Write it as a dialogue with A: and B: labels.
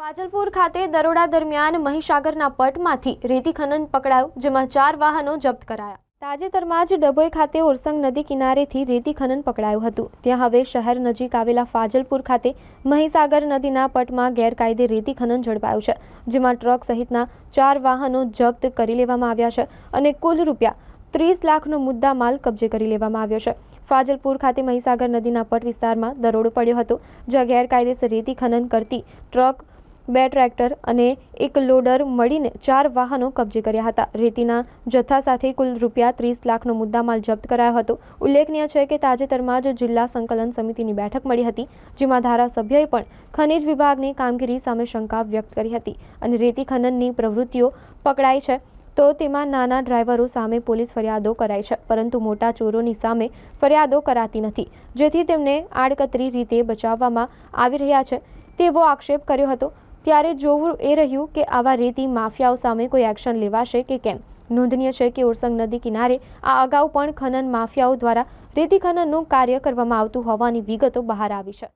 A: ફાજલપુર ખાતે દરોડા દરમિયાન મહીસાગરના પટમાંથી રેતી ખનન પકડાયું, જેમાં ચાર વાહનો જપ્ત કરાયા. તાજેતરમાં જ ડભોઈ ખાતે ઓરસંગ નદી કિનારેથી રેતી ખનન પકડાયું હતું. ત્યાં હવે શહેર નજીક આવેલા ફાજલપુર ખાતે મહીસાગર નદીના પટમાં ગેરકાયદે રેતી ખનન ઝડપાયું છે, જેમાં ટ્રક સહિતના ચાર વાહનો જપ્ત કરી લેવામાં આવ્યા છે અને કુલ રૂપિયા ત્રીસ લાખનો મુદ્દા માલ કબજે કરી લેવામાં આવ્યો છે. ફાજલપુર ખાતે મહીસાગર નદીના પટ વિસ્તારમાં દરોડો પડ્યો હતો, જ્યાં ગેરકાયદેસર રેતી ખનન કરતી ટ્રક બે ટ્રેક્ટર અને એક લોડર મળીને ચાર વાહનો કબજે કર્યા હતા. રેતીના જથ્થા સાથે કુલ રૂપિયા ત્રીસ લાખનો મુદ્દામાલ જપ્ત કરાયો હતો. ઉલ્લેખનીય છે કે તાજેતરમાં જ જિલ્લા સંકલન સમિતિની બેઠક મળી હતી, જેમાં ધારાસભ્યએ પણ ખનિજ વિભાગની કામગીરી સામે શંકા વ્યક્ત કરી હતી અને રેતી ખનનની પ્રવૃત્તિઓ પકડાઈ છે તો તેમાં નાના ડ્રાઈવરો સામે પોલીસ ફરિયાદો કરાઈ છે, પરંતુ મોટા ચોરોની સામે ફરિયાદો કરાતી નથી. જેથી તેમને આડકતરી રીતે બચાવવામાં આવી રહ્યા છે તેવો આક્ષેપ કર્યો હતો. ત્યારે જોવું એ રહ્યું કે આવા રેતી માફિયાઓ સામે કોઈ એક્શન લેવાશે કે કેમ? નોંધનીય છે કે ઓરસંગ નદી કિનારે આ અગાઉ પણ ખનન માફિયાઓ દ્વારા રેતી ખનનનું કાર્ય કરવામાં આવતું હોવાની વિગતો બહાર આવી છે.